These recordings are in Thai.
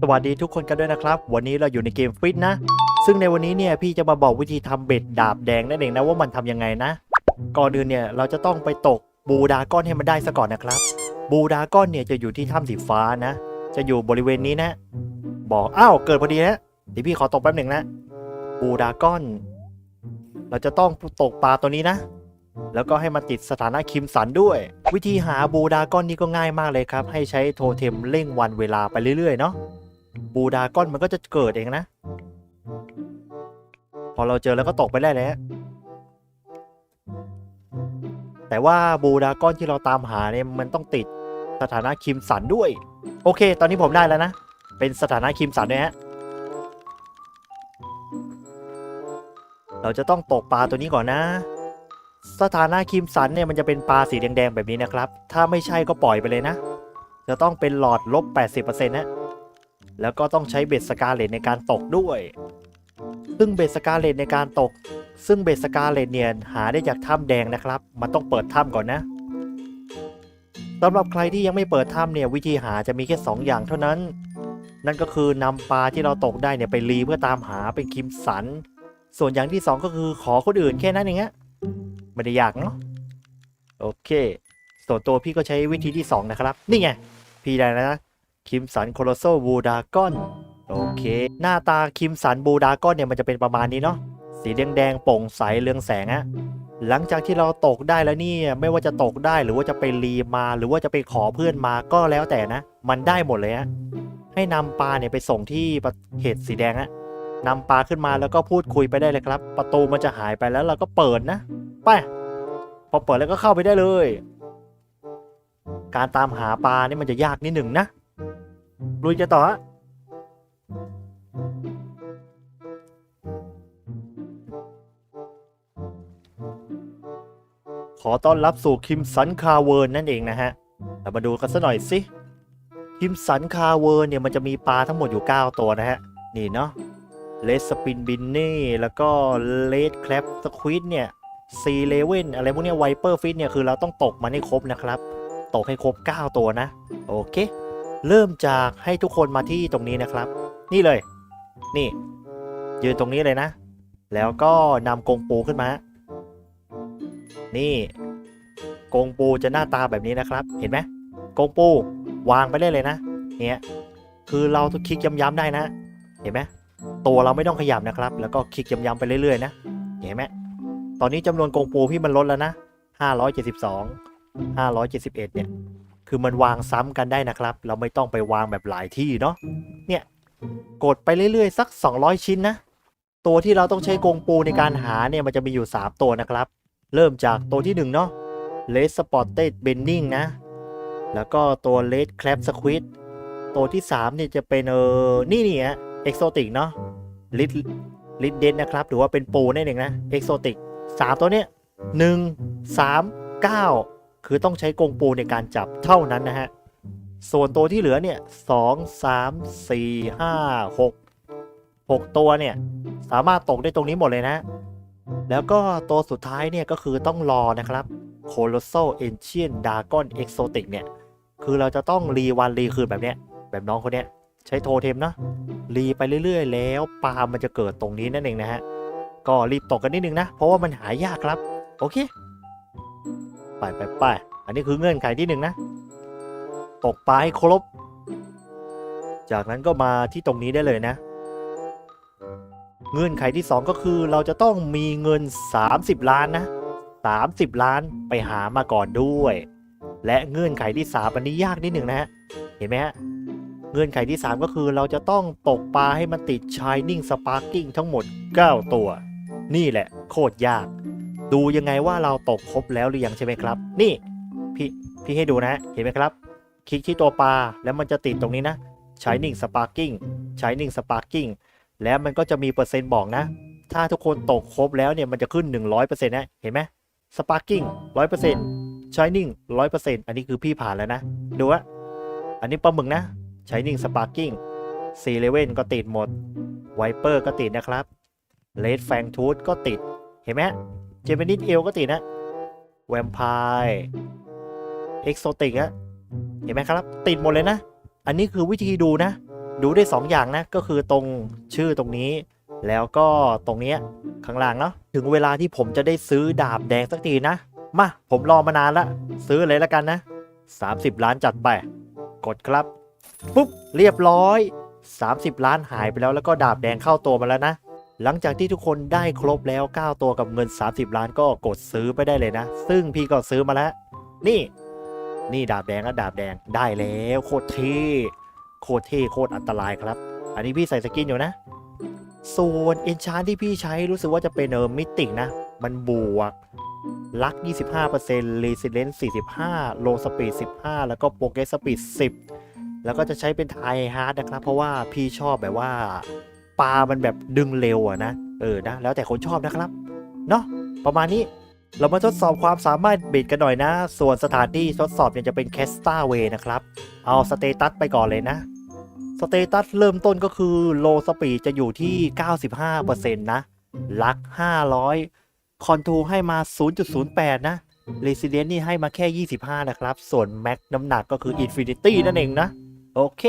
สวัสดีทุกคนกันด้วยนะครับ วันนี้เราอยู่ในเกมฟิตนะ ซึ่งในวันนี้เนี่ยพี่จะมาบอกวิธีทำเบ็ดดาบแดงนั่นเองนะว่ามันทำยังไงนะ ก่อนอื่นเนี่ยเราจะต้องไปตกบูดาก้อนให้มันได้ซะก่อนนะครับ บูดาก้อนเนี่ยจะอยู่ที่ถ้ำสีฟ้านะ จะอยู่บริเวณนี้นะ บอกอ้าวเกิดพอดีนะเดี๋ยวพี่ขอตกแป๊บหนึ่งนะ บูดาก้อน เราจะต้องตกปลาตัวนี้นะ แล้วก็ให้มันติดสถานะคิมสันด้วย วิธีหาบูดาก้อนนี่ก็ง่ายมากเลยครับ ให้ใช้โทเทมเร่งวันเวลาไปเรื่อยๆเนาะบูดาก้อนมันก็จะเกิดเองนะ พอเราเจอแล้วก็ตกไปได้แล้วแต่ว่าบูดาก้อนที่เราตามหาเนี่ยมันต้องติดสถานะคิมสันด้วย โอเค ตอนนี้ผมได้แล้วนะ เป็นสถานะคิมสันด้วยฮะเราจะต้องตกปลาตัวนี้ก่อนนะ สถานะคิมสันเนี่ยมันจะเป็นปลาสีแดงๆแบบนี้นะครับ ถ้าไม่ใช่ก็ปล่อยไปเลยนะ จะต้องเป็นหลอดลบ 80%นะ แล้วก็ต้องใช้เบ็ดสกาเลตในการตกด้วย ซึ่งเบ็ดสกาเลตในการตก ซึ่งเบ็ดสกาเลตเนี่ยหาได้จากถ้ำแดงนะครับ มันต้องเปิดถ้ำก่อนนะสำหรับใครที่ยังไม่เปิดถ้ำเนี่ยวิธีหาจะมีแค่2อย่างเท่านั้น นั่นก็คือนำปลาที่เราตกได้เนี่ยไปรีเพื่อตามหาเป็นคิมสัน ส่วนอย่างที่สองก็คือขอคนอื่นแค่นั้นเองฮะ ไม่ได้ยากเนาะโอเค ส่วนตัวพี่ก็ใช้วิธีที่ 2 นะครับ นี่ไง พี่ได้แล้วนะคิมสันโคโลโซบูดากอนโอเค หน้าตาคิมสันบูดากอนเนี่ยมันจะเป็นประมาณนี้เนาะสีแดงๆโปร่งใสเรืองแสงอะหลังจากที่เราตกได้แล้วนี่ไม่ว่าจะตกได้หรือว่าจะไปรีมาหรือว่าจะไปขอเพื่อนมาก็แล้วแต่นะ มันได้หมดเลยฮะให้นำปลาเนี่ยไปส่งที่เห็ดสีแดงอะนำปลาขึ้นมาแล้วก็พูดคุยไปได้เลยครับ ประตูมันจะหายไปแล้วเราก็เปิดนะ ไป พอเปิดแล้วก็เข้าไปได้เลย การตามหาปลานี่มันจะยากนิดหนึ่งนะ ลุยจะต่อฮะขอต้อนรับสู่คิมสันคาเวิร์นนั่นเองนะฮะเรามาดูกันสักหน่อยสิคิมสันคาเวิร์นเนี่ยมันจะมีปลาทั้งหมดอยู่ 9 ตัวนะฮะ นี่เนาะเลสสปินบินนี่ แล้วก็เลดแคลปสควิดเนี่ย ซีเลเว่นอะไรพวกนี้ไวเปอร์ฟิตเนี่ยคือเราต้องตกมันให้ครบนะครับ ตกให้ครบ 9 ตัวนะ โอเค เริ่มจากให้ทุกคนมาที่ตรงนี้นะครับ นี่เลย นี่ ยืนตรงนี้เลยนะ แล้วก็นำกงปูขึ้นมา นี่ กงปูจะหน้าตาแบบนี้นะครับ เห็นไหมกงปูวางไปได้เลยนะ เนี่ย คือเราต้องคลิกย้ำๆได้นะ เห็นไหมตัวเราไม่ต้องขยับนะครับ แล้วก็คลิกย้ำๆไปเรื่อยๆนะ เห็นไหม ตอนนี้จำนวนกรงปูพี่มันลดแล้วนะ 572 571 เนี่ย คือมันวางซ้ำกันได้นะครับ เราไม่ต้องไปวางแบบหลายที่เนาะ เนี่ย กดไปเรื่อยๆ สัก 200 ชิ้นนะ ตัวที่เราต้องใช้กรงปูในการหาเนี่ยมันจะมีอยู่ 3 ตัวนะครับ เริ่มจากตัวที่ 1 เนาะ Red Spotted Bending นะ แล้วก็ตัว Red Crab Squid ตัวที่3เนี่ยจะเป็นเออ นี่นี่ฮะ Exotic เนาะ Lid Lid d e n นะครับ หรือว่าเป็นปูนั่นเองนะ Exotic สามตัวเนี้ยหนึ่งสามเก้าคือต้องใช้กงปูในการจับเท่านั้นนะฮะ ส่วนตัวที่เหลือเนี่ยสองสามสี่ห้าหกหกตัวเนี่ยสามารถตกได้ตรงนี้หมดเลยนะ แล้วก็ตัวสุดท้ายเนี่ยก็คือต้องรอนะครับ Colossal Ancient Dragon Exotic เนี่ย คือเราจะต้องรีวันรีคืนแบบเนี้ย แบบน้องคนเนี้ย ใช้โทเทมเนาะรีไปเรื่อยๆ แล้วปลามันจะเกิดตรงนี้นั่นเองนะฮะ ก็รีบตกกันนิดนึงนะ เพราะว่ามันหายากครับ โอเค ไปไปไปอันนี้คือเงื่อนไขที่หนึ่งนะ ตกปลาให้ครบ จากนั้นก็มาที่ตรงนี้ได้เลยนะ เงื่อนไขที่สองก็คือเราจะต้องมีเงิน 30 ล้านนะ 30 ล้านไปหามาก่อนด้วย และเงื่อนไขที่สามอันนี้ยากนิดหนึ่งนะฮะ เห็นไหมฮะ เงื่อนไขที่ 3 ก็คือเราจะต้องตกปลาให้มันติด Shining Sparking ทั้งหมด 9 ตัว นี่แหละโคตรยาก ดูยังไงว่าเราตกครบแล้วหรือยังใช่ไหมครับ นี่พี่พี่ให้ดูนะ เห็นไหมครับ คลิกที่ตัวปลาแล้วมันจะติดตรงนี้นะ Shining Sparking Shining Sparking แล้วมันก็จะมีเปอร์เซ็นต์บอกนะ ถ้าทุกคนตกครบแล้วเนี่ยมันจะขึ้น 100%นะ เห็นไหม Sparking 100% Shining 100%อันนี้คือพี่ผ่านแล้วนะ ดูว่าอันนี้ปลาหมึกนะ Shining Sparking ซีเลเว่นก็ติดหมดไวเปอร์ก็ติดนะครับ เลดแฟงทูธก็ติด เห็นไหมเจเปนิสเอลก็ติดนะ แวมไพร์เอ็กโซติกอะเห็นไหมครับ ติดหมดเลยนะ อันนี้คือวิธีดูนะ ดูได้สองอย่างนะ ก็คือตรงชื่อตรงนี้ แล้วก็ตรงเนี้ยข้างล่างเนาะถึงเวลาที่ผมจะได้ซื้อดาบแดงสักทีนะ มา ผมรอมานานละซื้อเลยแล้วกันนะ 30 ล้านจัดไป กดครับ ปุ๊บ เรียบร้อย 30 ล้านหายไปแล้วแล้วก็ดาบแดงเข้าตัวมาแล้วนะ หลังจากที่ทุกคนได้ครบแล้ว 9 ตัวกับเงิน 30 ล้านก็กดซื้อไปได้เลยนะ ซึ่งพี่ก็ซื้อมาแล้ว นี่ นี่ดาบแดงและดาบแดงได้แล้วโคตรเท่โคตรเท่โคตรอันตรายครับ อันนี้พี่ใส่สกินอยู่นะ ส่วนเอนชานที่พี่ใช้รู้สึกว่าจะเป็นเออมิตินะ มันบวกลัก 25% Resilience 45 Low Speed 15 แล้วก็ Progress Speed 10 แล้วก็จะใช้เป็นไทฮาร์ดนะครับ เพราะว่าพี่ชอบแบบว่า ปลามันแบบดึงเร็วอะนะ เออนะ แล้วแต่คนชอบนะครับ เนาะประมาณนี้เรามาทดสอบความสามารถบิดกันหน่อยนะ ส่วนสถานที่ทดสอบเนี่ยจะเป็นแคสตาเวนะครับ เอาสเตตัสไปก่อนเลยนะ สเตตัสเริ่มต้นก็คือโลสปีดจะอยู่ที่ 95%นะลัก 500 คอนทูให้มา 0.08 นะเรซิเดนต์นี่ให้มาแค่ 25 นะครับ ส่วนแม็กน้ำหนักก็คืออินฟินิตี้นั่นเองนะ โอเค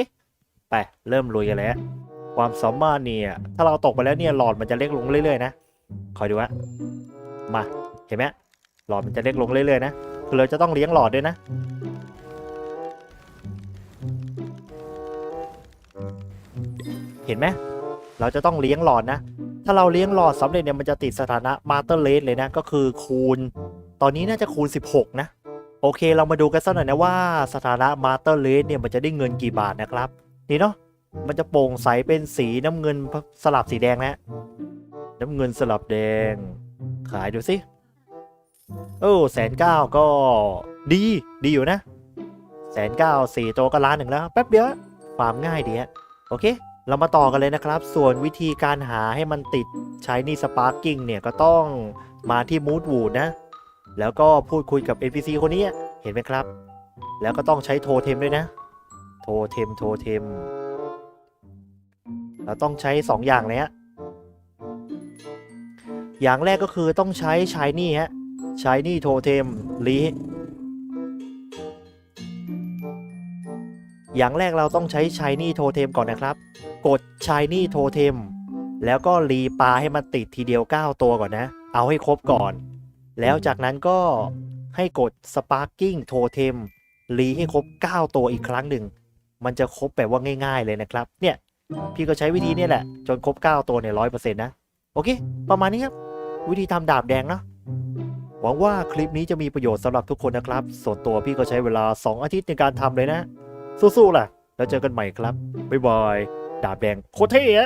ไป เริ่มลุยกันแล้ว ความสามารถเนี่ย ถ้าเราตกไปแล้วเนี่ยหลอดมันจะเล็กลงเรื่อยๆนะ คอยดูฮะมา เห็นไหมหลอดมันจะเล็กลงเรื่อยๆนะ คือเราจะต้องเลี้ยงหลอดด้วยนะ เห็นไหมเราจะต้องเลี้ยงหลอดนะ ถ้าเราเลี้ยงหลอดสำเร็จเนี่ยมันจะติดสถานะมาเตอร์เลสเลยนะ ก็คือคูณ ตอนนี้น่าจะคูณ 16 นะ โอเค เรามาดูกันสักหน่อยนะว่าสถานะมาเตอร์เลสเนี่ยมันจะได้เงินกี่บาทนะครับ นี่เนาะ มันจะโปร่งใสเป็นสีน้ำเงินสลับสีแดงนะ น้ำเงินสลับแดง ขายดูสิเออแสนเก้าก็ดีดีอยู่นะแสนเก้าสี่ตัวก็ล้านหนึ่งแล้ว แป๊บเดียวฟามง่ายดีฮะโอเค เรามาต่อกันเลยนะครับ ส่วนวิธีการหาให้มันติดใช้นี่สปาร์กิ้งเนี่ยก็ต้องมาที่มูดวูดนะ แล้วก็พูดคุยกับ NPC คนนี้เห็นไหมครับ แล้วก็ต้องใช้โทเทมด้วยนะ โทเทมโทเทม เราต้องใช้ 2 อย่างเลยฮะอย่างแรกก็คือต้องใช้ชายนี่ฮะชายนี่โทเทมรีอย่างแรกเราต้องใช้ชายนี่โทเทมก่อนนะครับ กดชายนี่โทเทมแล้วก็รีปลาให้มันติดทีเดียว 9 ตัวก่อนนะ เอาให้ครบก่อน แล้วจากนั้นก็ให้กด Sparking Totem รีให้ครบ 9 ตัวอีกครั้งหนึ่ง มันจะครบแบบว่าง่าย ๆ เลยนะครับ เนี่ย พี่ก็ใช้วิธีนี้แหละ จนครบ 9 ตัวเนี่ยร้อยเปอร์เซ็นต์นะ โอเค ประมาณนี้ครับ วิธีทำดาบแดงเนาะหวังว่าคลิปนี้จะมีประโยชน์สำหรับทุกคนนะครับ ส่วนตัวพี่ก็ใช้เวลา 2 อาทิตย์ในการทำเลยนะ สู้ๆล่ะ แล้วเจอกันใหม่ครับบ๊ายบายดาบแดงโคตรเท่อ